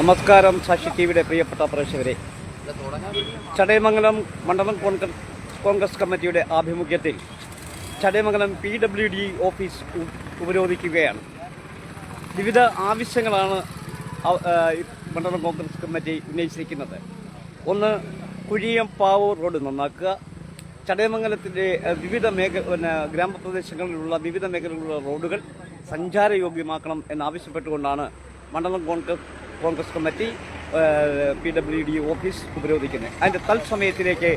നമസ്കാരം സാക്ഷി ടി വിയുടെ പ്രിയപ്പെട്ട പ്രേക്ഷകരെ. ചടയമംഗലം മണ്ഡലം കോൺഗ്രസ് കോൺഗ്രസ് കമ്മിറ്റിയുടെ ആഭിമുഖ്യത്തിൽ Chadayamangalam P W D office ഉപരോധിക്കുകയാണ്. വിവിധ ആവശ്യങ്ങളാണ് മണ്ഡലം കോൺഗ്രസ് കമ്മിറ്റി ഉന്നയിച്ചിരിക്കുന്നത്. ഒന്ന് കുഴിയം പാവൂർ റോഡ് നന്നാക്കുക. ചടയമംഗലത്തിന്റെ വിവിധ മേഖല പിന്നെ ഗ്രാമപ്രദേശങ്ങളിലുള്ള വിവിധ മേഖലകളിലുള്ള റോഡുകൾ സഞ്ചാരയോഗ്യമാക്കണം എന്നാവശ്യപ്പെട്ടുകൊണ്ടാണ് മണ്ഡലം Congress Congress committee P W D office ഉപരോധിക്കുന്നത് അതിന്റെ തൽസമയത്തിലേക്ക്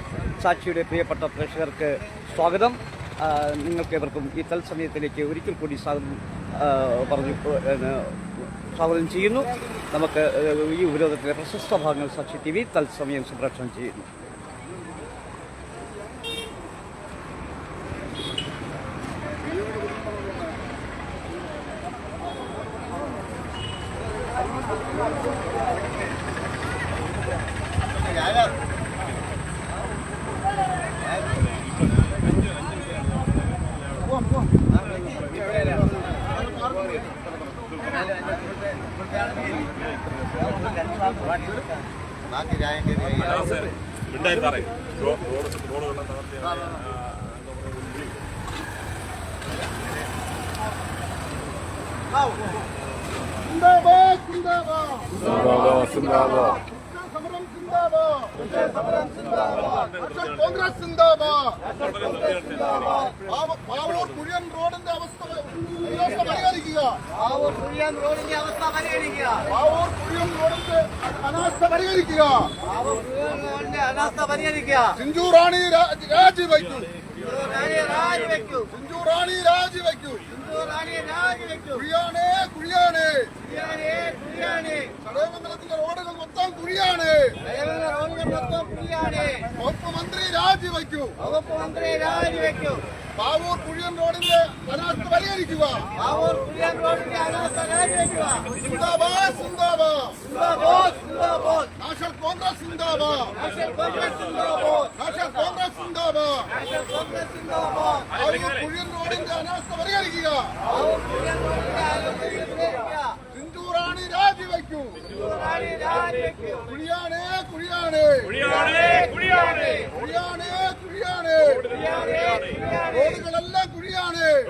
സാക്ഷിയുടെ പ്രിയപ്പെട്ട പ്രേക്ഷകർക്ക് സ്വാഗതം. നിങ്ങൾക്ക് നിങ്ങൾക്കേവർക്കും ഈ തൽസമയത്തിലേക്ക് ഒരിക്കൽ കൂടി സ്വാഗതം പറഞ്ഞു സ്വാഗതം ചെയ്യുന്നു. നമുക്ക് ഈ ഉപരോധത്തിലെ പ്രശസ്ത ഭാഗങ്ങൾ സാക്ഷി ടി വി തത്സമയം സംപ്രേഷണം ചെയ്യുന്നു. ഉണ്ടായിരുന്നു സാറേ റോഡ് റോഡുകളെല്ലാം തകർത്തി സിന്ദാബാദ് സിന്ദാബാദ് കോൺഗ്രസ് സിന്ദാബാദ്. പാവ- പാവൂർ കുര്യൻ റോഡിന്റെ അവസ്ഥ പരിഹരിക്കുക പാവൂർ കുഴിയാൻ റോഡിന്റെ അവസ്ഥ പരിഗണിക്കുക. പാവൂർ കുര്യൻ റോഡിന്റെ അനാസ്ഥ പരിഹരിക്കുക പാവൂർ കുഴിയാൻ റോഡിന്റെ അനാസ്ഥ പരിഗണിക്കുക. ചിഞ്ചു റാണി രാജിവയ്ക്കൂ. സിഞ്ചു റാണി രാജിവയ്ക്കൂ. കുഴിയാണേ കുഴിയാണേ. ചടയമംഗലത്തിന്റെ റോഡുകൾ മൊത്തം കുഴിയാണ്. വകുപ്പ് മന്ത്രി രാജിവെക്കൂ. വകുപ്പ് മന്ത്രി രാജിവെക്കൂ. പാവൂർ കുഴിയൻ റോഡിന്റെ അനാസ്ഥ പരിഹരിക്കുക. പാവൂർ കുഴിയാൻ റോഡിന്റെ അനാസ്ഥ രാജിവെക്കുക സിന്ദാബാദ് സിന്ദാബാദ്. സിന്ദാബാദ് സിന്ദാബാദ്. നാഷണൽ കോൺഗ്രസ് സിന്ദാബാദ്. നാഷണൽ കോൺഗ്രസ് സിന്ദാബാദ്. നാഷണൽ കോൺഗ്രസ് സിന്ദാബാദ്. നാഷണൽ കോൺഗ്രസ് സിന്ദാബാദ്. പാവൂർ കുഴിയൻ റോഡിന്റെ അനാസ്ഥ പരിഹരിക്കുക. സിന്ദൂറാണി രാജിവെക്കൂ. കുഴിയാണേ കുഴിയാണേ കുഴിയാണേ കുഴിയാണേ കുഴിയാണേ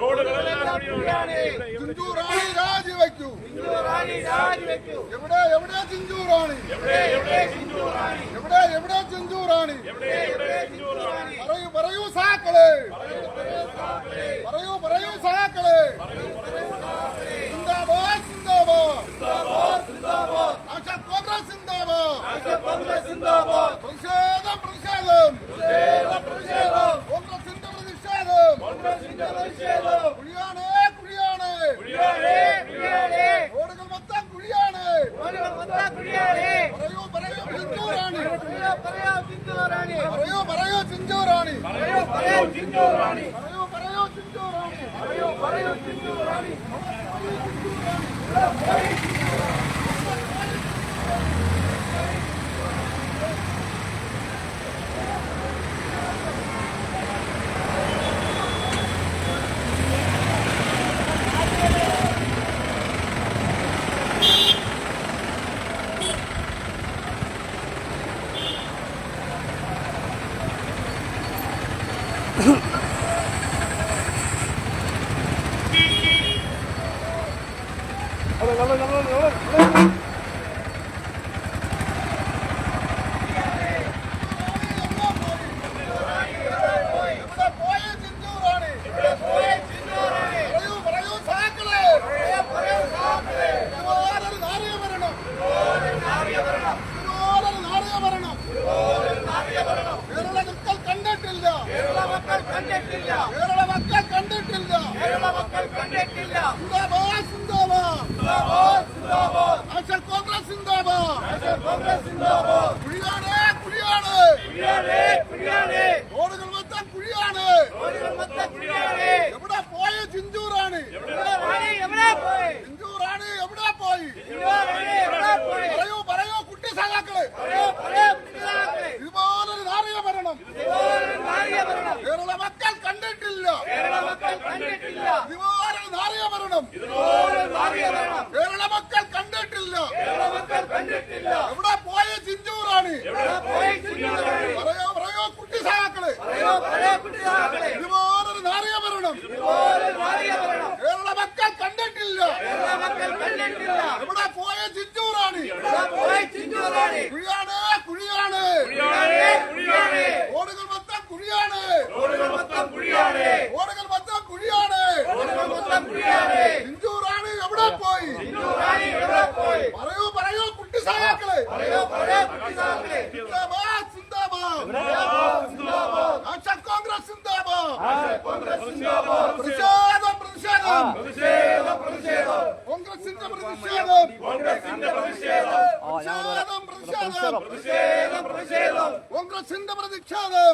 റോഡുകളെല്ലാം കുഴിയാണ് സിന്ദൂറാണി രാജിവെക്കൂ. എവിടെ എവിടെ ചിഞ്ചൂറാണി? എവിടെ എവിടെ ചിഞ്ചൂറാണി? പറയൂ പറയൂ സാക്കളെ. പറയൂ സാക്കളെ സിന്ദാബാദ് സിന്ദാബാദ്. സിന്ദാബാദ്. പ്രതിഷേധം പ്രതിഷേധം. കോൺഗ്രസിന്റെ പ്രതിഷേധം കുഴിയാണ് കുഴിയാണ്. റോഡുകൾ മൊത്തം കുഴിയാണ്. പറയൂ പറയൂ ചിഞ്ചൂറാണി പറയാ പറയാ റാണി പറയൂ പറയൂ ചിഞ്ചൂറാണി പറയൂ പറയാ ഹിന്ദു റാണി പറയൂ പറയൂ ചിഞ്ചൂറാണി പറയൂ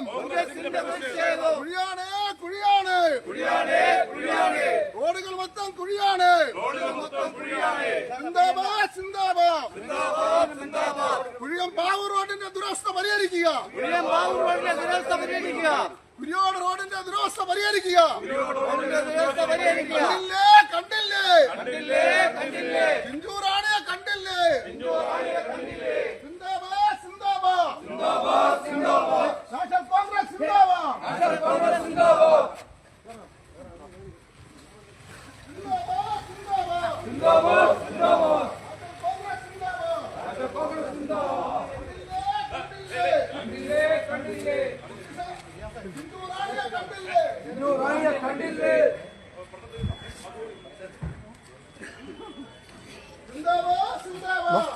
കോൺഗ്രസിന്റെ പ്രതിഷേധം കുഴിയാണ് കുഴിയാണ്. റോഡുകൾ മൊത്തം കുഴിയാണ്. കുഴിയം പാവൂർ റോഡിന്റെ ദുരവസ്ഥ പരിഹരിക്കുക. കുഴിയം ബാബു റോഡിന്റെ ദുരവസ്ഥ പരിഹരിക്കുക. കുരിയോട് റോഡിന്റെ ദുരവസ്ഥ പരിഹരിക്കുക. കണ്ടില്ലേ കണ്ടില്ലേ? കണ്ടില്ലേ കണ്ടില്ലേ. സിന്ദാബാദ്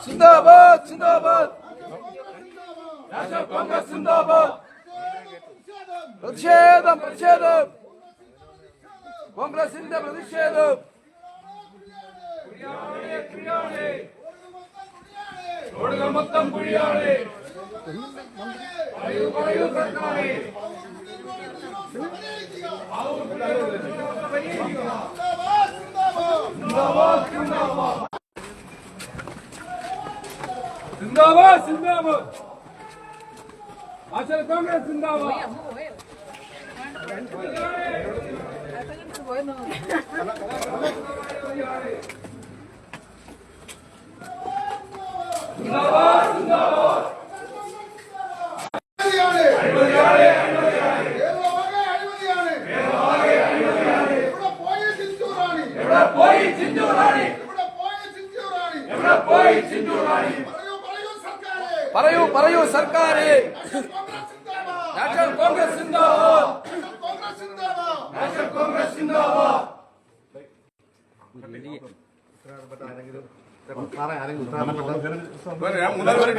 സിന്ദാബാദ് നാഷണൽ കോൺഗ്രസ് സിന്ദാബാദ് സിന്ദാബാദ് സിന്ദാബാദ് നാഷണൽ കോൺഗ്രസ് സിന്ദാബാദ് കണ്ടില്ലേ കണ്ടില്ലേ ചിഞ്ചൂറാണിയെ കണ്ടില്ലേ സിന്ദാബാദ് സിന്ദാബാദ് സിന്ദാബാദ് സിന്ദാബാദ് നാഷണൽ കോൺഗ്രസ് സിന്ദാബാദ് പ്രതിഷേധം പ്രതിഷേധം പ്രതിഷേധം കോൺഗ്രസിന്റെ പ്രതിഷേധം റോഡുകൾ മൊത്തം കുഴിയാണ് പറയൂ പറയൂ സർക്കാരെ സിന്ദാബാദ് സിന്ദാബാദ് ആശാ കോൺഗ്രസ് സിന്ദാബാദ് അഴിമതിയാണ്. കേരളമാകെ അഴിമതിയാണ്. ഇവിടെ പോയ ചിഞ്ചൂറാണി. ഇവിടെ പോയ ചിഞ്ചൂറാണി. പറയൂ പറയൂ സർക്കാരെ. പറയൂ പറയൂ സർക്കാരെ നാഷണൽ കോൺഗ്രസ് സിന്ദാബാദ്. നാഷണൽ കോൺഗ്രസ് സിന്ദാബാദ് നാഷണൽ കോൺഗ്രസ് സിന്ദാബാദ്. നാഷണൽ കോൺഗ്രസ് സിന്ദാബാദ്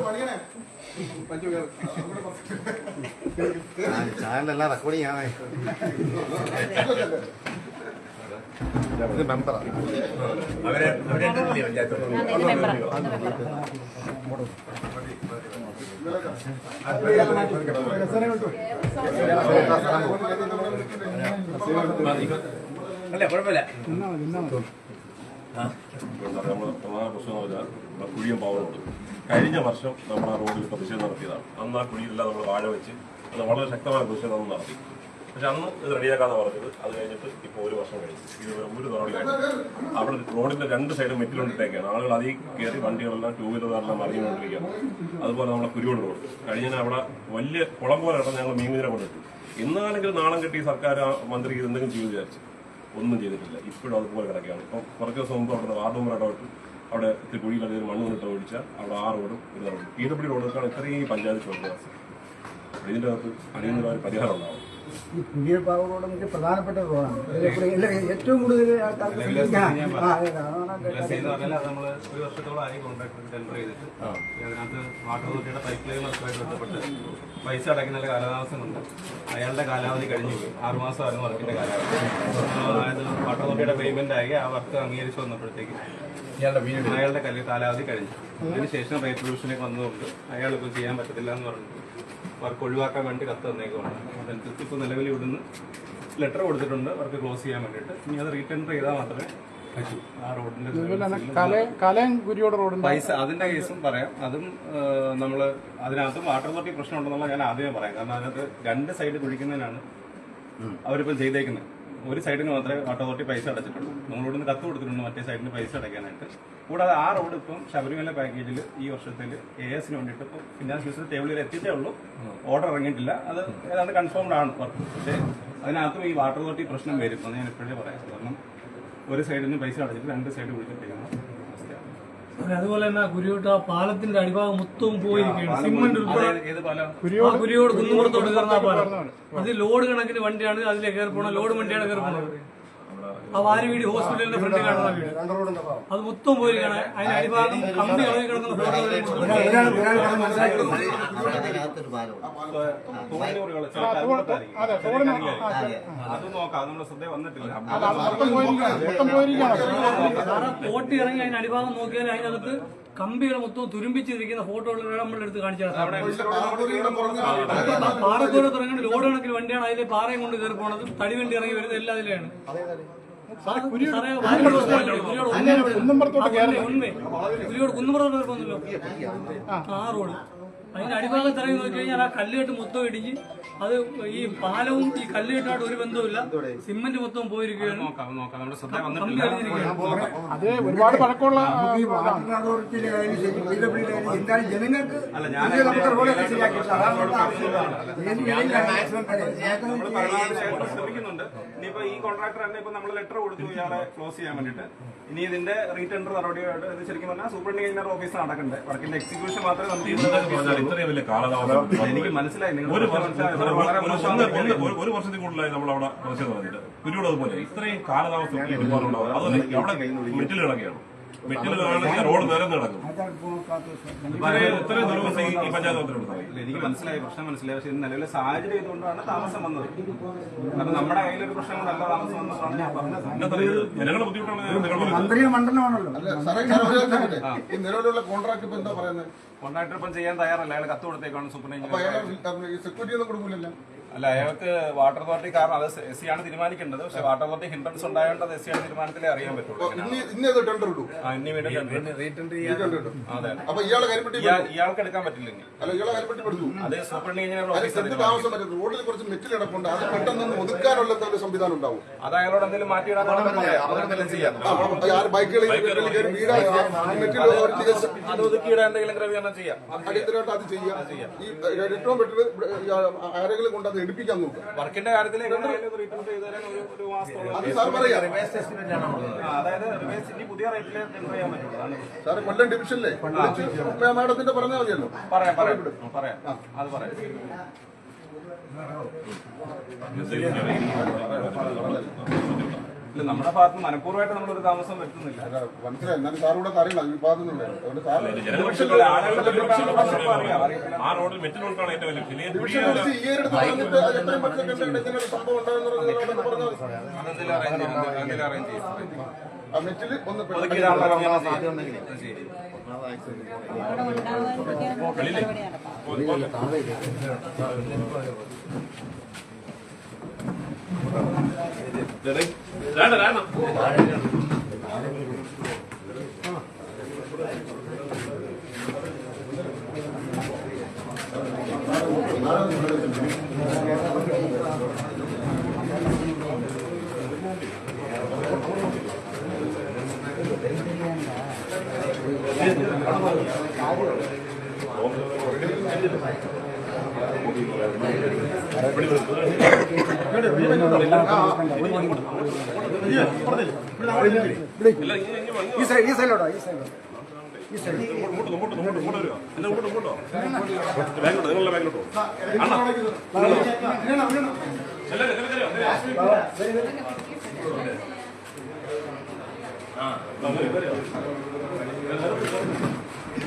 പണിയണേ ചാനലെല്ലാം റെക്കോർഡിങ് ചെയ്യാനേ ഇത് മെമ്പറാ നമ്മുടെ പ്രധാന പ്രശ്നം എന്ന് പറഞ്ഞാൽ നമ്മുടെ കുഴിയും പാവറുണ്ട് കഴിഞ്ഞ വർഷം നമ്മൾ ആ റോഡിൽ പ്രതിഷേധം നടത്തിയതാണ്. അന്ന് ആ കുഴിയിലെല്ലാം നമ്മൾ വാഴ വെച്ച് അത് വളരെ ശക്തമായ പ്രതിഷേധം നടത്തി. പക്ഷെ അന്ന് ഇത് റെഡിയാക്കാന്ന് പറഞ്ഞത്. അത് കഴിഞ്ഞിട്ട് ഇപ്പോൾ ഒരു വർഷം കഴിഞ്ഞു. ഇത് ഒരു നടപടി കഴിഞ്ഞു അവിടെ റോഡിന്റെ രണ്ട് സൈഡും മെറ്റിലുണ്ടിട്ടേക്കാണ്. ആളുകൾ അതിൽ കയറി വണ്ടികളെല്ലാം ടൂ വീലറുകാരെല്ലാം മറിഞ്ഞുകൊണ്ടിരിക്കുകയാണ്. അതുപോലെ നമ്മളെ കുരുവോട് റോഡ്. കഴിഞ്ഞാൽ അവിടെ വലിയ കുളം പോലെ ഇടം ഞങ്ങൾ മീൻകുതിര കൊണ്ടിട്ടു. എന്നാണെങ്കിലും നാണം കിട്ടി സർക്കാർ മന്ത്രി എന്തെങ്കിലും ചെയ്തു വിചാരിച്ചു. ഒന്നും ചെയ്തിട്ടില്ല. ഇപ്പോഴും അതുപോലെ കിടക്കുകയാണ്. ഇപ്പം കുറച്ച് ദിവസം മുമ്പ് അവിടെ വാർഡ് മെമ്പർ ഇടപെട്ടു അവിടെ ഇത്തിരി അതായത് മണ്ണ് കൊണ്ടിട്ട് ഒഴിച്ചാൽ അവിടെ ആ റോഡും ഇത് പി ഡബ്ല്യു ഇത്രയും പഞ്ചായത്ത് ചോദിക്കുന്നത് ഇതിന്റെ അകത്ത് അടിയന്തര പരിഹാരം ഉണ്ടാവും. ഈ പുതിയ പാവ റോഡ് നമുക്ക് പ്രധാനപ്പെട്ട റോഡാണ് എല്ലാ- ഏറ്റവും കൂടുതൽ ആൾക്കാർക്ക് ശ്രദ്ധിക്കാൻ- ആ, അതെ, അതാണ് പ്ലസ് എന്ന് പറഞ്ഞാൽ അത് നമ്മൾ ഒരു വർഷത്തോളമായി കോൺട്രാക്ടർ ടെൻഡർ ചെയ്തിട്ട് അതിനകത്ത് വാട്ടർ അതോറിറ്റിയുടെ പൈപ്പ് ലൈൻ വർക്കുമായിട്ട് ബന്ധപ്പെട്ട് പൈസ അടയ്ക്കുന്ന കാലതാമസം കൊണ്ട് അയാളുടെ കാലാവധി കഴിഞ്ഞു പോയി. ആറുമാസമായിരുന്നു വർക്കിന്റെ കാലാവധി. അതായത് വാട്ടർ അതോറിറ്റിയുടെ പേയ്മെന്റ് ആയി ആ വർക്ക് അംഗീകരിച്ചു വന്നപ്പോഴത്തേക്ക് അയാളുടെ കല്ല് കാലാവധി കഴിഞ്ഞു. അതിനുശേഷം റേറ്റ് ഡിവിഷനിലേക്ക് വന്നതുകൊണ്ട് അയാൾ ഇപ്പോൾ ചെയ്യാൻ പറ്റത്തില്ല എന്ന് പറഞ്ഞിട്ട് വർക്ക് ഒഴിവാക്കാൻ വേണ്ടി കത്ത് തന്നേക്കുവാണ്. അതനുസരിച്ച് ഇപ്പോൾ നിലവിൽ ഇവിടുന്ന് ലെറ്റർ കൊടുത്തിട്ടുണ്ട്. വർക്ക് ക്ലോസ് ചെയ്യാൻ വേണ്ടിയിട്ട്. ഇനി അത് റീടെൻഡർ ചെയ്താൽ മാത്രമേ പൈസ അതിന്റെ കേസും പറയാം. അതും നമ്മൾ അതിനകത്ത് വാട്ടർ അതോറിറ്റി പ്രശ്നം ഉണ്ടെന്നുള്ള ഞാൻ ആദ്യമേ പറയാം. കാരണം അതിനകത്ത് രണ്ട് സൈഡ് കുഴിക്കുന്നതിനാണ് അവരിപ്പം ചെയ്തേക്കുന്നത്. ഒരു സൈഡിന് മാത്രമേ അതോറിറ്റി പൈസ അടച്ചിട്ടുള്ളൂ. നമ്മളിവിടുന്ന് കത്ത് കൊടുത്തിട്ടുണ്ട് മറ്റേ സൈഡിന് പൈസ അടയ്ക്കാനായിട്ട്. കൂടാതെ ആ റോഡ് ഇപ്പം ശബരിമല പാക്കേജിൽ ഈ വർഷത്തിൽ എ എസിന് വേണ്ടിയിട്ട് ഇപ്പം ഫിനാൻസ് മിനിസ്റ്റർ ടേബിളിൽ എത്തിയിട്ടേ ഉള്ളൂ. ഓർഡർ ഇറങ്ങിയിട്ടില്ല. അത് ഏതാണ്ട് കൺഫേംഡ് ആണ് വർക്ക് പക്ഷേ അതിനകത്തും ഈ വാട്ടർ അതോറിറ്റി പ്രശ്നം വരും. ഞാൻ ഇപ്പോഴേ പറയാം. കാരണം ഒരു നിന്ന് പൈസ അടച്ചിട്ട് രണ്ട് സൈഡ് കുഴിച്ചിട്ടിരിക്കുന്ന അതുപോലെ തന്നെ കുരിയോട്ട് ആ പാലത്തിന്റെ അടിഭാഗം മൊത്തവും പോയിരിക്കുകയാണ്. സിമന്റ് ഉൾപ്പെടെ ഏത് പാലം? ആ കുരിയോട് കുന്നുപുറത്തോട്ട് കയറുന്ന ആ പാലം. അത് ലോഡ് കണക്കിന് വണ്ടിയാണ് അതിലേക്ക് കയറി പോണത്. ലോഡ് വണ്ടിയാണ് കയറി പോണത്. ആ വീട് ഹോസ്പിറ്റലിന്റെ ഫ്രണ്ട് കാണുന്ന വീട് അത് മൊത്തം പോയിരിക്കുകയാണ് അതിന്റെ അടിഭാഗം കമ്പി കളഞ്ഞു കിടക്കുന്ന. അത് നോക്കാം അത് നമ്മുടെ ശ്രദ്ധ വന്നിട്ടില്ല പോട്ടി ഇറങ്ങി അതിന്റെ അടിഭാഗം നോക്കിയാൽ അതിനകത്ത് കമ്പികൾ മൊത്തം തുരുമ്പിച്ചിരിക്കുന്ന ഫോട്ടോകൾ നമ്മുടെ അടുത്ത് കാണിച്ചാൽ പാറക്കോര തുടങ്ങി ലോഡ് കണക്കിന് വണ്ടിയാണ് അതിലെ പാറയും കൊണ്ട് കയറി പോണത് തടി വണ്ടി ഇറങ്ങി വരുന്നത് എല്ലാ അതിലെയാണ് കുന്നുമ്പുറത്തോട്ട് പോകുന്നല്ലോ ആ റോഡ്. അതിന്റെ അടിഭാഗത്ത് ഇറങ്ങി നോക്കി കഴിഞ്ഞാൽ ആ കല്ലുകെട്ട് മൊത്തം ഇടിഞ്ഞ് അത് ഈ പാലവും ഈ കല്ലുകെട്ടുമായിട്ട് ഒരു ബന്ധവുമില്ല. സിമന്റ് മൊത്തം പോയിരിക്കുകയാണ്. ഒരുപാട് പഴക്കമുള്ള വാട്ടർ ശരി പി ഡബ്ല്യു എന്തായാലും ജനങ്ങൾക്ക് ശ്രമിക്കുന്നുണ്ട്. ഇനിയിപ്പോ ഈ കോൺട്രാക്ടർ തന്നെ ഇപ്പൊ നമ്മൾ ലെറ്റർ കൊടുത്തു ഇയാളെ ക്ലോസ് ചെയ്യാൻ വേണ്ടിട്ട് ഇനി ഇതിന്റെ റീടെൻഡർ നടപടിയായിട്ട് ഇത് ശരിക്കും പറഞ്ഞാൽ സൂപ്രണ്ടിംഗ് എഞ്ചിനീയർ ഓഫീസ് നടക്കണ്ടേ. വർക്കിന്റെ എക്സിക്യൂഷൻ മാത്രമേ നമുക്ക് എനിക്ക് മനസ്സിലായി നിങ്ങൾ ഒരു വർഷത്തിൽ കൂടുതലായി നമ്മൾ അവിടെ കുരുവിടെ അതുപോലെ ഇത്രയും കാലതാമസം അവിടെ മെറ്റൽ കിടക്കുകയാണ് റോഡ് നിരന്ന് കിടക്കും ഇത്രയും ഈ ഈ പഞ്ചായത്ത് മന്ത്രിയുണ്ട് എനിക്ക് മനസ്സിലായി പ്രശ്നം മനസ്സിലായി. പക്ഷെ ഇത് നിലവിലെ സാഹചര്യം ഇതുകൊണ്ടാണ് താമസം വന്നത്. കാരണം നമ്മുടെ കയ്യിലൊരു പ്രശ്നം കൊണ്ടല്ല താമസം ജനങ്ങളുടെ ബുദ്ധിമുട്ടാണ്. മന്ത്രിയുടെ മണ്ഡലമാണല്ലോ. ഈ നിലവിലുള്ള കോൺട്രാക്ട് ഇപ്പൊ എന്താ പറയുന്നത്? കോൺട്രാക്ടർ ഇപ്പം ചെയ്യാൻ തയ്യാറല്ല. അയാൾ കത്ത് കൊടുത്തേക്കാണ് സൂപ്പർ സെക്യൂരിറ്റി ഒന്നും കൊടുക്കില്ലല്ലോ അല്ല അയാൾക്ക് വാട്ടർ അതോറിറ്റി കാരണം അത് എസ് സി ആണ് തീരുമാനിക്കേണ്ടത്. പക്ഷെ വാട്ടർ അതോറിറ്റി ഹിൻഡ്രൻസ് ഉണ്ടായതുകൊണ്ട് അത് എസ് സി ആണ് തീരുമാനത്തിലേ അറിയാൻ പറ്റുള്ളൂ. അത് ടെൻഡർ ഇടൂ. ആ, ഇനി വീണ്ടും ടെൻഡർ അതെ. അപ്പൊ ഇയാളെ കരിപ്പെട്ടി ഇയാൾ- ഇയാൾക്ക് എടുക്കാൻ പറ്റില്ല അല്ല ഇയാളെ കരിപ്പെട്ടി പെടുത്തു അത് ഓഫീസർ എന്ത് താമസം പറ്റും റോഡിൽ കുറച്ച് മെറ്റിൽ കിടപ്പുണ്ട് അത് പെട്ടെന്ന് ഒന്ന് ഒതുക്കാനുള്ള എന്തെങ്കിലും സംവിധാനം ഉണ്ടാവും. അത് അയാളോട് എന്തെങ്കിലും മാറ്റിയിടാൻ ചെയ്യാം? ആര് ബൈക്കുകളിൽ കയറി വീടാൻ മെറ്റിൽ ഒരു ചികിത്സ അത് ഒതുക്കിയിടാൻ എന്തെങ്കിലും ക്രമീകരണം ചെയ്യാം. അടിയന്തരമായിട്ട് അത് ചെയ്യാം. ഈ ഏറ്റവും ആരെങ്കിലും കൊണ്ട് അത് എടുപ്പിക്കാൻ നോക്കുക വർക്കിന്റെ കാര്യത്തിൽ സാർ കൊല്ലം ഡിവിഷനിലെ മാഡത്തിന്റെ പറഞ്ഞാൽ മതിയല്ലോ. പറയാം പറയാം. പറയാം. അത് പറയാം. ഇല്ല നമ്മുടെ ഭാഗത്ത് മനഃപൂർവമായിട്ട് നമ്മളൊരു താമസം വരുത്തുന്നില്ല മനസ്സിലായി എന്നാലും സാർ കൂടെ കാര്യങ്ങൾ വിവാദങ്ങളുണ്ട് അതുകൊണ്ട് സാർ ആ റോഡിൽ മെറ്റൽ കൊണ്ടാണ് ഏറ്റവും വലിയ വിളിച്ച് ഈ ഒരു എത്രയും പെട്ടെന്ന് ഇങ്ങനെ ഒരു സംഭവം ഉണ്ടാകുന്ന അതെന്തെങ്കിലും അറേഞ്ച് ചെയ്യും ആ മെറ്റിൽ ഒന്ന് പെട്ടെന്ന് ഒതുക്കിയിടാനുള്ള ക്രമീകരണം ചെയ്യും. അത് ശരി വേണ്ട വേണ്ട ഈ സൈഡ് ഈ സൈഡിലോട്ടോ ഈ സൈഡിലോട്ടോ ഇങ്ങോട്ട് ഇങ്ങോട്ട് ഇങ്ങോട്ട് ഇങ്ങോട്ട് വരിക എന്നെ ഇങ്ങോട്ട് ഇങ്ങോട്ടോ ബാങ്കിലോട്ടോ നിങ്ങളുടെ ബാങ്കിലോട്ടോ അണ്ണാ ചെല്ലല്ലേ ചെല്ലല്ലേ ആ വരൂ, വരൂ.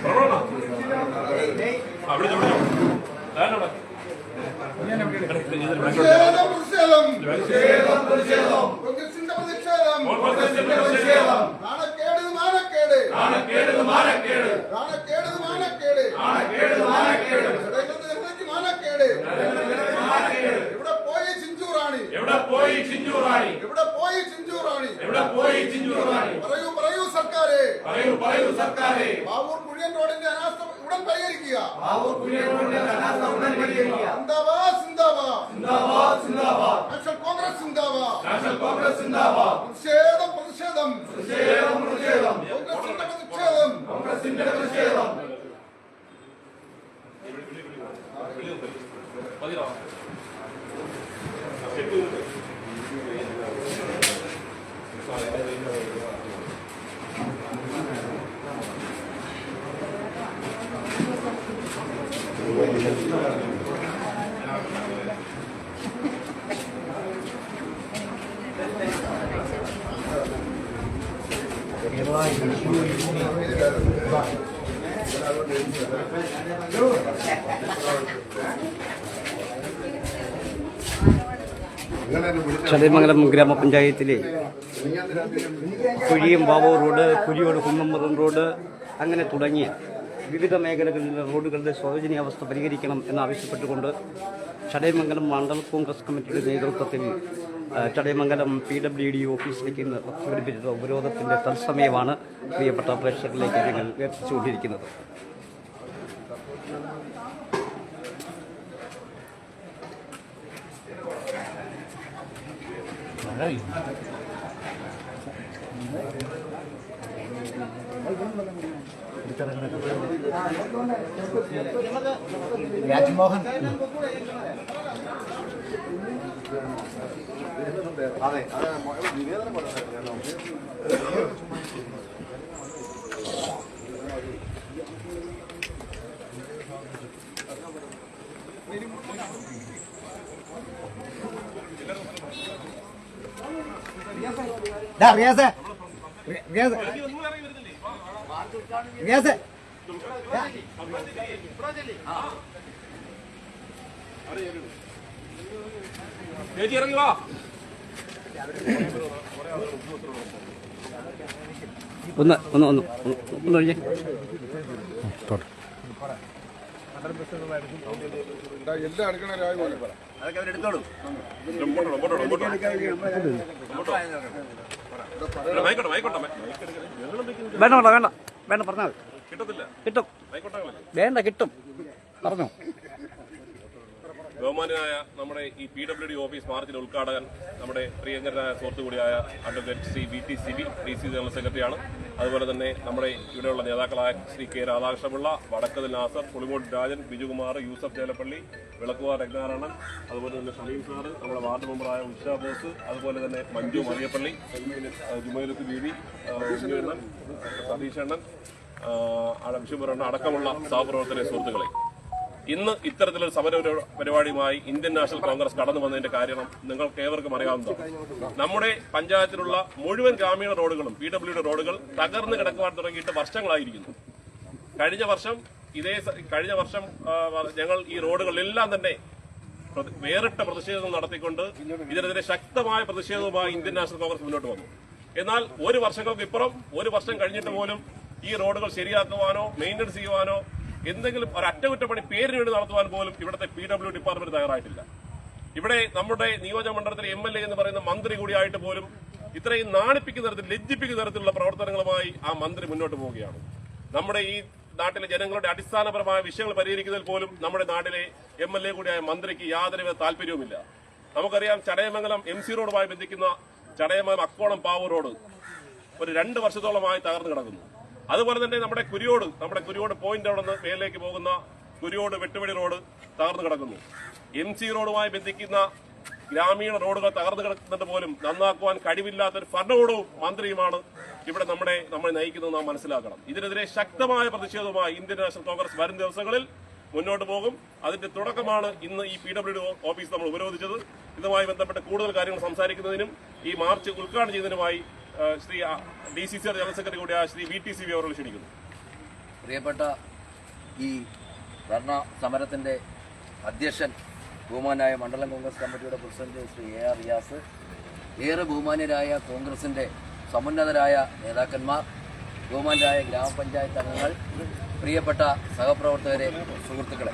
പ്രവണ. ആ, വിളിച്ചോ, വിളിച്ചോ. ആരാണ് അവിടെ? പ്രതിഷേധം പ്രതിഷേധം കോൺഗ്രസിന്റെ പ്രതിഷേധം കോൺഗ്രസിന്റെ പ്രതിഷേധം. നാണക്കേട് മാനക്കേട് നാണക്കേട് മാനക്കേട് ജനങ്ങൾക്ക് ജനതയ്ക്ക് മാനക്കേട് ഇവിടെ പോയി ചിഞ്ചൂറാണി എവിടെ പോയി ചിഞ്ചൂറാണി ഇവിടെ പോയി ചിഞ്ചൂറാണി എവിടെ പോയി ചിഞ്ചൂറാണി പറയൂ പറയൂ സർക്കാരെ പറയൂ പറയൂ സർക്കാരെ ബാവൂർ കുഴിയൻ റോഡിന്റെ അനാസ്ഥ ഉടൻ പരിഹരിക്കുക സിന്ദാബാദ് സിന്ദാബാദ് നാഷണൽ കോൺഗ്രസ് സിന്ദാബാദ് നാഷണൽ കോൺഗ്രസ് സിന്ദാബാദ് പ്രതിഷേധം പ്രതിഷേധം കോൺഗ്രസിന്റെ പ്രതിഷേധം ചടയമംഗലം ഗ്രാമപഞ്ചായത്തിലെ കുഴിയും ബാവൂർ റോഡ് കുഴിയോട് കുന്നമ്പറം റോഡ് അങ്ങനെ തുടങ്ങിയ വിവിധ മേഖലകളിലെ റോഡുകളുടെ ശോചനീയാവസ്ഥ പരിഹരിക്കണം എന്നാവശ്യപ്പെട്ടുകൊണ്ട് ചടയമംഗലം മണ്ഡൽ കോൺഗ്രസ് കമ്മിറ്റിയുടെ നേതൃത്വത്തിൽ ചടയമംഗലം പി ഡബ്ല്യു ഡി ഓഫീസിലേക്ക് ഇന്ന് സംഘടിപ്പിച്ച ഉപരോധത്തിന്റെ തത്സമയമാണ് പ്രിയപ്പെട്ട പ്രേക്ഷകരിലേക്ക് ഞങ്ങൾ എത്തിച്ചുകൊണ്ടിരിക്കുന്നത് രാജ്മോഹൻ. നിവേദനം കൊടുത്തായിരുന്നു റിയാസേ റിയാസേ. റിയാസേ. ചേച്ചി ഇറങ്ങി വാ. ഒന്ന് ഒന്ന് ഒന്ന് ഒന്ന് ഒന്ന് ഒഴിഞ്ഞേ. എല്ലാം എടുക്കണ മൈക്കോട്ടെ വേണ്ട വേണ്ട വേണ്ട വേണ്ട പറഞ്ഞാൽ മതി കിട്ടത്തില്ല കിട്ടും വേണ്ട കിട്ടും പറഞ്ഞോ ബഹുമാനായ നമ്മുടെ ഈ പി ഡബ്ല്യു ഡി ഓഫീസ് മാർച്ചിന്റെ ഉദ്ഘാടകൻ നമ്മുടെ പ്രിയങ്കരനായ സുഹൃത്തു കൂടിയായ advocate Shri V T Sibi D C general സെക്രട്ടറിയാണ്. അതുപോലെ തന്നെ നമ്മുടെ ഇവിടെയുള്ള നേതാക്കളായ ശ്രീ കെ രാധാകൃഷ്ണപിള്ള വടക്കതിൽ നാസർ പുളിമോട് രാജൻ ബിജുകുമാർ യൂസഫ് ചേലപ്പള്ളി വിളക്കുവാർ രംഗനാരായണൻ അതുപോലെ തന്നെ ഷമീം സാർ നമ്മുടെ വാർഡ് മെമ്പറായ ഉഷാ ബോസ് അതുപോലെ തന്നെ മഞ്ജു മറിയപ്പള്ളി ജുമൈലത്ത് ബീവി സതീഷണ്ണൻ അടംശുപുരണ്ണ അടക്കമുള്ള സഹപ്രവർത്തന സുഹൃത്തുക്കളെ. ഇന്ന് ഇത്തരത്തിലൊരു സമര പരിപാടിയുമായി ഇന്ത്യൻ നാഷണൽ കോൺഗ്രസ് കടന്നു വന്നതിന്റെ കാരണം നിങ്ങൾക്ക് ഏവർക്കും അറിയാവുന്നതാണ്. നമ്മുടെ പഞ്ചായത്തിലുള്ള മുഴുവൻ ഗ്രാമീണ റോഡുകളും പി ഡബ്ല്യുടെ റോഡുകൾ തകർന്നു കിടക്കുവാൻ തുടങ്ങിയിട്ട് വർഷങ്ങളായിരിക്കുന്നു. കഴിഞ്ഞ വർഷം ഇതേ കഴിഞ്ഞ വർഷം ഞങ്ങൾ ഈ റോഡുകളിലെല്ലാം തന്നെ വേറിട്ട പ്രതിഷേധം നടത്തിക്കൊണ്ട് ഇതിനെതിരെ ശക്തമായ പ്രതിഷേധവുമായി ഇന്ത്യൻ നാഷണൽ കോൺഗ്രസ് മുന്നോട്ട് വന്നു. എന്നാൽ ഒരു വർഷങ്ങൾക്ക് ഇപ്പുറം ഒരു വർഷം കഴിഞ്ഞിട്ട് പോലും ഈ റോഡുകൾ ശരിയാക്കുവാനോ മെയിന്റനൻസ് ചെയ്യുവാനോ എന്തെങ്കിലും ഒരു അറ്റകുറ്റപ്പണി പേരിന് നടത്തുവാൻ പോലും ഇവിടുത്തെ പി ഡബ്ല്യു ഡിപ്പാർട്ട്മെന്റ് തയ്യാറായിട്ടില്ല. ഇവിടെ നമ്മുടെ നിയോജക മണ്ഡലത്തിലെ എം എൽ എ എന്ന് പറയുന്ന മന്ത്രി കൂടിയായിട്ട് പോലും ഇത്രയും നാണിപ്പിക്കുന്ന തരത്തിൽ ലജ്ജിപ്പിക്കുന്ന തരത്തിലുള്ള പ്രവർത്തനങ്ങളുമായി ആ മന്ത്രി മുന്നോട്ട് പോവുകയാണ്. നമ്മുടെ ഈ നാട്ടിലെ ജനങ്ങളുടെ അടിസ്ഥാനപരമായ വിഷയങ്ങൾ പരിഹരിക്കുന്നതിൽ പോലും നമ്മുടെ നാട്ടിലെ എം എൽ എ കൂടിയായ മന്ത്രിക്ക് യാതൊരുവിധ താല്പര്യവുമില്ല. നമുക്കറിയാം ചടയമംഗലം എം സി റോഡുമായി ബന്ധിക്കുന്ന ചടയമംഗലം അക്കോണം പാവൂർ റോഡ് ഒരു രണ്ട് വർഷത്തോളമായി തകർന്നു കിടക്കുന്നു. അതുപോലെ തന്നെ നമ്മുടെ കുരിയോട് നമ്മുടെ കുരിയോട് പോയിന്റ് അവിടെ നിന്ന് മേലേക്ക് പോകുന്ന കുരിയോട് വെട്ടുവെടി റോഡ് തകർന്നു കിടക്കുന്നു. എം സി റോഡുമായി ബന്ധിക്കുന്ന ഗ്രാമീണ റോഡുകൾ തകർന്നു കിടക്കുന്നുണ്ട് പോലും നന്നാക്കുവാൻ കഴിവില്ലാത്തൊരു ഭരണകൂടവും മന്ത്രിയുമാണ് ഇവിടെ നമ്മുടെ നമ്മൾ നയിക്കുന്നത് നാം മനസ്സിലാക്കണം. ഇതിനെതിരെ ശക്തമായ പ്രതിഷേധവുമായി ഇന്ത്യൻ നാഷണൽ കോൺഗ്രസ് വരും ദിവസങ്ങളിൽ മുന്നോട്ട് പോകും. അതിന്റെ തുടക്കമാണ് ഇന്ന് ഈ പി ഡബ്ല്യു ഡി ഓഫീസ് നമ്മൾ ഉപരോധിച്ചത്. ഇതുമായി ബന്ധപ്പെട്ട് കൂടുതൽ കാര്യങ്ങൾ സംസാരിക്കുന്നതിനും ഈ മാർച്ച് ഉദ്ഘാടനം ചെയ്യുന്നതിനുമായി Shri D C C general secretary കൂടിയായ Shri V T C V അവരെ ക്ഷണിക്കുന്നു. പ്രിയപ്പെട്ട ഈ ധർണ സമരത്തിന്റെ അധ്യക്ഷൻ ബഹുമാനായ മണ്ഡലം Congress committee president Shri A R Riyas ഏറെ ബഹുമാന്യരായ കോൺഗ്രസിന്റെ സമുന്നതരായ നേതാക്കന്മാർ ബഹുമാനരായ ഗ്രാമപഞ്ചായത്ത് അംഗങ്ങൾ പ്രിയപ്പെട്ട സഹപ്രവർത്തകരെ സുഹൃത്തുക്കളെ.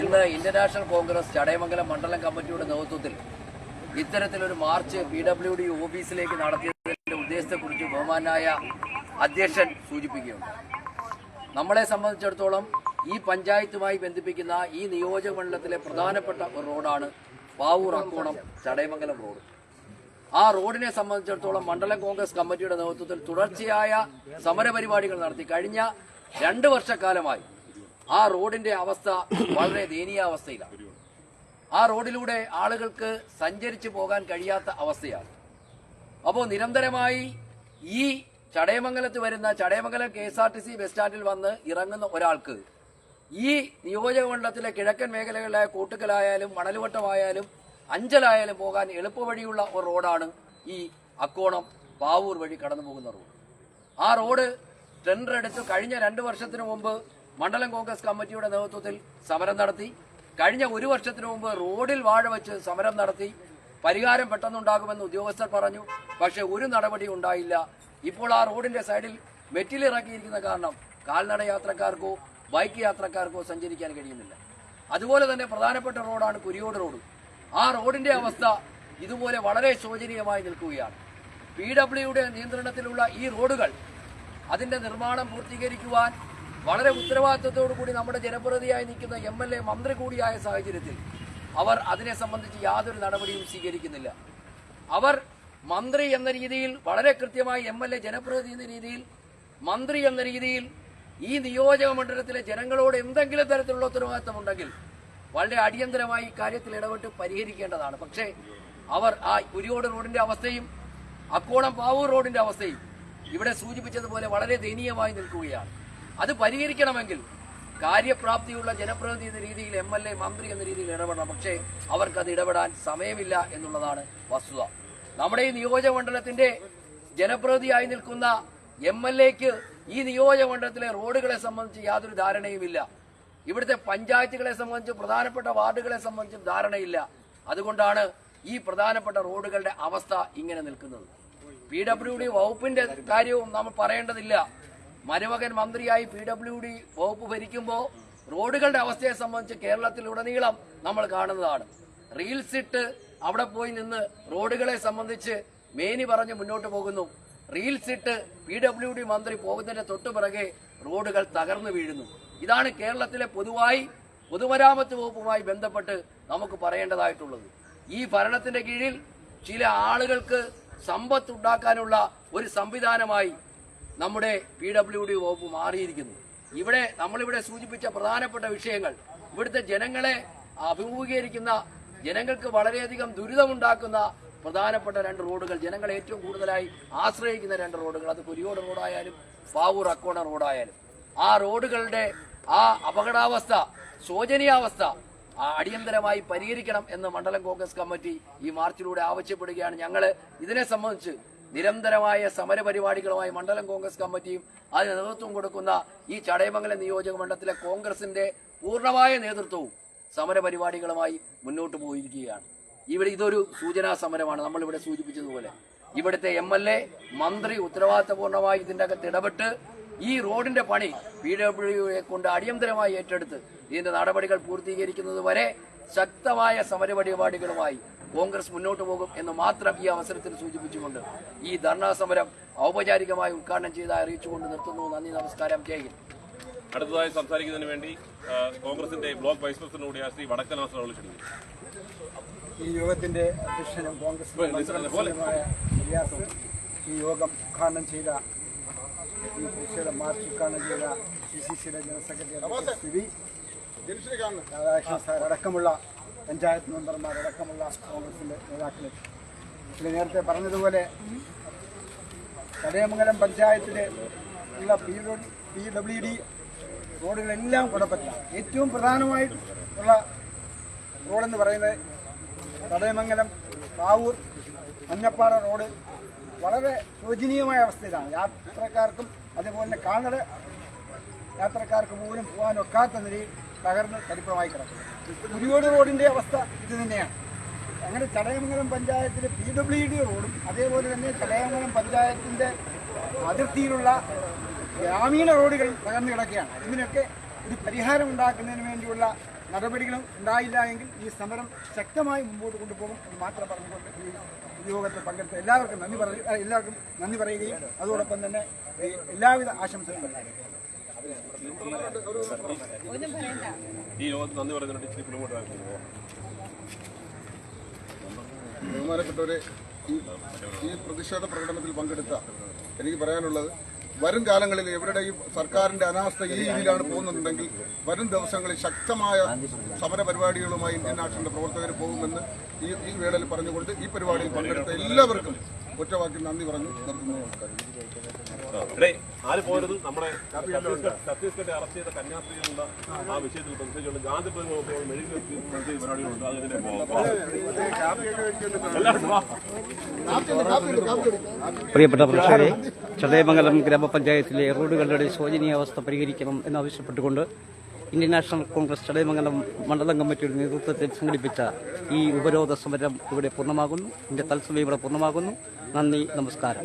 ഇന്ന് ഇന്റർനാഷണൽ കോൺഗ്രസ് ചടയമംഗലം മണ്ഡലം കമ്മിറ്റിയുടെ നേതൃത്വത്തിൽ ഇത്തരത്തിലൊരു മാർച്ച് പി ഡബ്ല്യു ഡി ഓഫീസിലേക്ക് നടത്തിയതിന്റെ ഉദ്ദേശത്തെക്കുറിച്ച് ബഹുമാനായ അധ്യക്ഷൻ സൂചിപ്പിക്കുകയുണ്ട് നമ്മളെ സംബന്ധിച്ചിടത്തോളം ഈ പഞ്ചായത്തുമായി ബന്ധിപ്പിക്കുന്ന ഈ നിയോജക മണ്ഡലത്തിലെ പ്രധാനപ്പെട്ട ഒരു റോഡാണ് പാവൂർ അക്കോണം ചടയമംഗലം റോഡ്. ആ റോഡിനെ സംബന്ധിച്ചിടത്തോളം മണ്ഡലം കോൺഗ്രസ് കമ്മിറ്റിയുടെ നേതൃത്വത്തിൽ തുടർച്ചയായ സമരപരിപാടികൾ നടത്തി. കഴിഞ്ഞ രണ്ട് വർഷക്കാലമായി ആ റോഡിന്റെ അവസ്ഥ വളരെ ദയനീയാവസ്ഥയിലാണ്. ആ റോഡിലൂടെ ആളുകൾക്ക് സഞ്ചരിച്ചു പോകാൻ കഴിയാത്ത അവസ്ഥയാണ്. അപ്പോൾ നിരന്തരമായി ഈ ചടയമംഗലത്ത് വരുന്ന Chadayamangalam K S R T C bus സ്റ്റാൻഡിൽ വന്ന് ഇറങ്ങുന്ന ഒരാൾക്ക് ഈ നിയോജകമണ്ഡലത്തിലെ കിഴക്കൻ മേഖലകളിലായ കൂട്ടുക്കലായാലും മണലുവട്ടമായാലും അഞ്ചലായാലും പോകാൻ എളുപ്പവഴിയുള്ള ഒരു റോഡാണ് ഈ അക്കോണം പാവൂർ വഴി കടന്നു പോകുന്ന റോഡ്. ആ റോഡ് ടെൻഡർ എടുത്ത് കഴിഞ്ഞ രണ്ട് വർഷത്തിന് മുമ്പ് മണ്ഡലം കോൺഗ്രസ് കമ്മിറ്റിയുടെ നേതൃത്വത്തിൽ സമരം നടത്തി. കഴിഞ്ഞ ഒരു വർഷത്തിന് മുമ്പ് റോഡിൽ വാഴ വെച്ച് സമരം നടത്തി പരിഹാരം പെട്ടെന്നുണ്ടാകുമെന്ന് ഉദ്യോഗസ്ഥർ പറഞ്ഞു. പക്ഷെ ഒരു നടപടി ഉണ്ടായില്ല. ഇപ്പോൾ ആ റോഡിന്റെ സൈഡിൽ മെറ്റിലിറക്കിയിരിക്കുന്ന കാരണം കാൽനട യാത്രക്കാർക്കോ ബൈക്ക് യാത്രക്കാർക്കോ സഞ്ചരിക്കാൻ കഴിയുന്നില്ല. അതുപോലെ തന്നെ പ്രധാനപ്പെട്ട റോഡാണ് കുരിയോട് റോഡ്. ആ റോഡിന്റെ അവസ്ഥ ഇതുപോലെ വളരെ ശോചനീയമായി നിൽക്കുകയാണ്. പി ഡബ്ല്യുയുടെ നിയന്ത്രണത്തിലുള്ള ഈ റോഡുകൾ അതിന്റെ നിർമ്മാണം പൂർത്തീകരിക്കുവാൻ വളരെ ഉത്തരവാദിത്വത്തോടു കൂടി നമ്മുടെ ജനപ്രതിയായി നിൽക്കുന്ന എം എൽ എ മന്ത്രി കൂടിയായ സാഹചര്യത്തിൽ അവർ അതിനെ സംബന്ധിച്ച് യാതൊരു നടപടിയും സ്വീകരിക്കുന്നില്ല. അവർ മന്ത്രി എന്ന രീതിയിൽ വളരെ കൃത്യമായി എം എൽ എ ജനപ്രതിനിധി എന്ന രീതിയിൽ മന്ത്രി എന്ന രീതിയിൽ ഈ നിയോജക മണ്ഡലത്തിലെ ജനങ്ങളോട് എന്തെങ്കിലും തരത്തിലുള്ള ഉത്തരവാദിത്തം ഉണ്ടെങ്കിൽ വളരെ അടിയന്തരമായി ഇക്കാര്യത്തിൽ ഇടപെട്ട് പരിഹരിക്കേണ്ടതാണ്. പക്ഷേ അവർ ആ ഉരിയോട് റോഡിന്റെ അവസ്ഥയും അക്കോണം പാവൂർ റോഡിന്റെ അവസ്ഥയും ഇവിടെ സൂചിപ്പിച്ചതുപോലെ വളരെ ദയനീയമായി നിൽക്കുകയാണ്. അത് പരിഹരിക്കണമെങ്കിൽ കാര്യപ്രാപ്തിയുള്ള ജനപ്രതിനിധി എന്ന രീതിയിൽ എം എൽ എ മന്ത്രി എന്ന രീതിയിൽ ഇടപെടണം. പക്ഷേ അവർക്കത് ഇടപെടാൻ സമയമില്ല എന്നുള്ളതാണ് വസ്തുത. നമ്മുടെ ഈ നിയോജകമണ്ഡലത്തിന്റെ ജനപ്രതിനിധിയായി നിൽക്കുന്ന എം എൽ എക്ക് ഈ നിയോജകമണ്ഡലത്തിലെ റോഡുകളെ സംബന്ധിച്ച് യാതൊരു ധാരണയുമില്ല. ഇവിടുത്തെ പഞ്ചായത്തുകളെ സംബന്ധിച്ച് പ്രധാനപ്പെട്ട വാർഡുകളെ സംബന്ധിച്ചും ധാരണയില്ല. അതുകൊണ്ടാണ് ഈ പ്രധാനപ്പെട്ട റോഡുകളുടെ അവസ്ഥ ഇങ്ങനെ നിൽക്കുന്നത്. പി ഡബ്ല്യു ഡി വകുപ്പിന്റെ കാര്യവും നമ്മൾ പറയേണ്ടതില്ല. മരുമകൻ മന്ത്രിയായി പി ഡബ്ല്യു ഡി വകുപ്പ് ഭരിക്കുമ്പോൾ റോഡുകളുടെ അവസ്ഥയെ സംബന്ധിച്ച് കേരളത്തിലുടനീളം നമ്മൾ കാണുന്നതാണ്. റീൽസ് ഇട്ട് അവിടെ പോയി നിന്ന് റോഡുകളെ സംബന്ധിച്ച് മേനി പറഞ്ഞ് മുന്നോട്ട് പോകുന്നു. റീൽസ് ഇട്ട് പി ഡബ്ല്യു ഡി മന്ത്രി പോകുന്നതിന്റെ തൊട്ടുപിറകെ റോഡുകൾ തകർന്നു വീഴുന്നു. ഇതാണ് കേരളത്തിലെ പൊതുവായി പൊതുമരാമത്ത് വകുപ്പുമായി ബന്ധപ്പെട്ട് നമുക്ക് പറയേണ്ടതായിട്ടുള്ളത്. ഈ ഭരണത്തിന്റെ കീഴിൽ ചില ആളുകൾക്ക് സമ്പത്ത് ഉണ്ടാക്കാനുള്ള ഒരു സംവിധാനമായി നമ്മുടെ പി ഡബ്ല്യു ഡി വകുപ്പ് മാറിയിരിക്കുന്നു. ഇവിടെ നമ്മളിവിടെ സൂചിപ്പിച്ച പ്രധാനപ്പെട്ട വിഷയങ്ങൾ ഇവിടുത്തെ ജനങ്ങളെ അഭിമുഖീകരിക്കുന്ന ജനങ്ങൾക്ക് വളരെയധികം ദുരിതമുണ്ടാക്കുന്ന പ്രധാനപ്പെട്ട രണ്ട് റോഡുകൾ ജനങ്ങൾ ഏറ്റവും കൂടുതലായി ആശ്രയിക്കുന്ന രണ്ട് റോഡുകൾ അത് കുരിയോട് റോഡായാലും പാവൂർ അക്കോണ റോഡായാലും. ആ റോഡുകളുടെ ആ അപകടാവസ്ഥ ശോചനീയാവസ്ഥ അടിയന്തരമായി പരിഹരിക്കണം എന്ന് മണ്ഡലം കോൺഗ്രസ് കമ്മിറ്റി ഈ മാർച്ചിലൂടെ ആവശ്യപ്പെടുകയാണ്. ഞങ്ങൾ ഇതിനെ സംബന്ധിച്ച് നിരന്തരമായ സമരപരിപാടികളുമായി മണ്ഡലം കോൺഗ്രസ് കമ്മിറ്റിയും അതിന് നേതൃത്വം കൊടുക്കുന്ന ഈ ചടയമംഗലം നിയോജക മണ്ഡലത്തിലെ കോൺഗ്രസിന്റെ പൂർണമായ നേതൃത്വവും സമരപരിപാടികളുമായി മുന്നോട്ട് പോയിരിക്കുകയാണ്. ഇവിടെ ഇതൊരു സൂചനാ സമരമാണ്. നമ്മൾ ഇവിടെ സൂചിപ്പിച്ചതുപോലെ ഇവിടുത്തെ എം എൽ എ മന്ത്രി ഉത്തരവാദിത്തപൂർണമായി ഇതിന്റെ അകത്ത് ഇടപെട്ട് ഈ റോഡിന്റെ പണി പി ഡബ്ല്യുയെ കൊണ്ട് അടിയന്തരമായി ഏറ്റെടുത്ത് ഇതിന്റെ നടപടികൾ പൂർത്തീകരിക്കുന്നത് വരെ ശക്തമായ സമരപരിപാടികളുമായി കോൺഗ്രസ് മുന്നോട്ട് പോകും എന്ന് മാത്രം ഈ അവസരത്തിൽ സൂചിപ്പിച്ചുകൊണ്ട് ഈ ധർണാ സമരം ഔപചാരികമായി ഉദ്ഘാടനം ചെയ്ത് അറിയിച്ചുകൊണ്ട് നിർത്തുന്നു. നന്ദി നമസ്കാരം. ജയ് ഹിന്ദ്. അടുത്തതായി സംസാരിക്കുന്നതിന് വേണ്ടി കോൺഗ്രസിന്റെ ബ്ലോക്ക് വൈസ് പ്രസിഡന്റ് കൂടിയായ ശ്രീ വടക്കനാഥ് അവരെ ഈ യോഗത്തിന്റെ അധ്യക്ഷനും കോൺഗ്രസ് ഈ യോഗം ഉദ്ഘാടനം ചെയ്ത ഈ പ്രതിഷേധ മാർച്ച് ഉദ്ഘാടനം ചെയ്ത സി സി സിയുടെ ജനറൽ സെക്രട്ടറി സ്ഥിതി രാധാകൃഷ്ണൻ സാർ അടക്കമുള്ള പഞ്ചായത്ത് മെമ്പർമാരടക്കമുള്ള കോൺഗ്രസിന്റെ നേതാക്കൾ ഇതിൽ നേരത്തെ പറഞ്ഞതുപോലെ കടയമംഗലം പഞ്ചായത്തിലെ ഉള്ള പി പി ഡബ്ല്യു ഡി റോഡുകളെല്ലാം കുഴപ്പമില്ല ഏറ്റവും പ്രധാനമായിട്ടുള്ള റോഡെന്ന് പറയുന്നത് കടയമംഗലം കാവൂർ മഞ്ഞപ്പാറ റോഡ് വളരെ ശോചനീയമായ അവസ്ഥയിലാണ്. യാത്രക്കാർക്കും അതുപോലെ തന്നെ കാൽനട യാത്രക്കാർക്ക് പോലും പോകാൻ ഒക്കാത്ത നിലയിൽ തകർന്ന് തരിപ്പമായി കിടക്കുന്നത് കുരിയോട് റോഡിന്റെ അവസ്ഥ ഇത് തന്നെയാണ്. അങ്ങനെ ചടയമംഗലം പഞ്ചായത്തിലെ പി ഡബ്ല്യു ഡി റോഡും അതേപോലെ തന്നെ ചടയമംഗലം പഞ്ചായത്തിന്റെ അതിർത്തിയിലുള്ള ഗ്രാമീണ റോഡുകൾ തകർന്നു കിടക്കുകയാണ്. ഇതിനൊക്കെ ഒരു പരിഹാരം ഉണ്ടാക്കുന്നതിന് വേണ്ടിയുള്ള നടപടികളും ഉണ്ടായില്ല എങ്കിൽ ഈ സമരം ശക്തമായി മുമ്പോട്ട് കൊണ്ടുപോകും എന്ന് മാത്രം പറഞ്ഞുകൊണ്ട് ഈ യോഗത്തിൽ പങ്കെടുത്ത എല്ലാവർക്കും നന്ദി പറയും എല്ലാവർക്കും നന്ദി പറയുകയും അതോടൊപ്പം തന്നെ എല്ലാവിധ ആശംസകളും ഈ യോഗത്തിൽ നന്ദി പറയുന്നുണ്ട്. ഇച്ചിരി പുറകോട്ടായിരുന്നു ബഹുമാനപ്പെട്ടവരെ ഈ പ്രതിഷേധ പ്രകടനത്തിൽ പങ്കെടുത്ത എനിക്ക് പറയാനുള്ളത് വരും കാലങ്ങളിൽ ഇവരുടെ ഈ സർക്കാരിന്റെ അനാസ്ഥ ഈ രീതിയിലാണ് പോകുന്നുണ്ടെങ്കിൽ വരും ദിവസങ്ങളിൽ ശക്തമായ സമര പരിപാടികളുമായി ഇന്ത്യൻ നാഷണലിന്റെ പ്രവർത്തകർ പോകുമെന്ന് ഈ ഈ വേളയിൽ പറഞ്ഞുകൊണ്ട് ഈ പരിപാടിയിൽ പങ്കെടുത്ത എല്ലാവർക്കും ഒറ്റവാക്കിൽ നന്ദി പറഞ്ഞു നിർത്തുന്നു. നമസ്കാരം ആര് പോയത് നമ്മുടെ ഛത്തീസ്ഗഡ് അറസ്റ്റ് ചെയ്ത കന്യാസ്ത്രീകളുള്ള ആ വിഷയത്തിൽ പ്രതിഷേധിച്ചുകൊണ്ട് ഗാന്ധി പരിപാടികളുണ്ട് അതിന്റെ. പ്രിയപ്പെട്ട പ്രേക്ഷകരെ ചടയമംഗലം ഗ്രാമപഞ്ചായത്തിലെ റോഡുകളുടെ ശോചനീയാവസ്ഥ പരിഹരിക്കണം എന്നാവശ്യപ്പെട്ടുകൊണ്ട് ഇന്ത്യൻ നാഷണൽ കോൺഗ്രസ് ചടയമംഗലം മണ്ഡലം കമ്മിറ്റിയുടെ നേതൃത്വത്തിൽ സംഘടിപ്പിച്ച ഈ ഉപരോധ സമരം ഇവിടെ പൂർണമാകുന്നു. ഇതിന്റെ തത്സമയം ഇവിടെ പൂർണമാകുന്നു. നന്ദി നമസ്കാരം.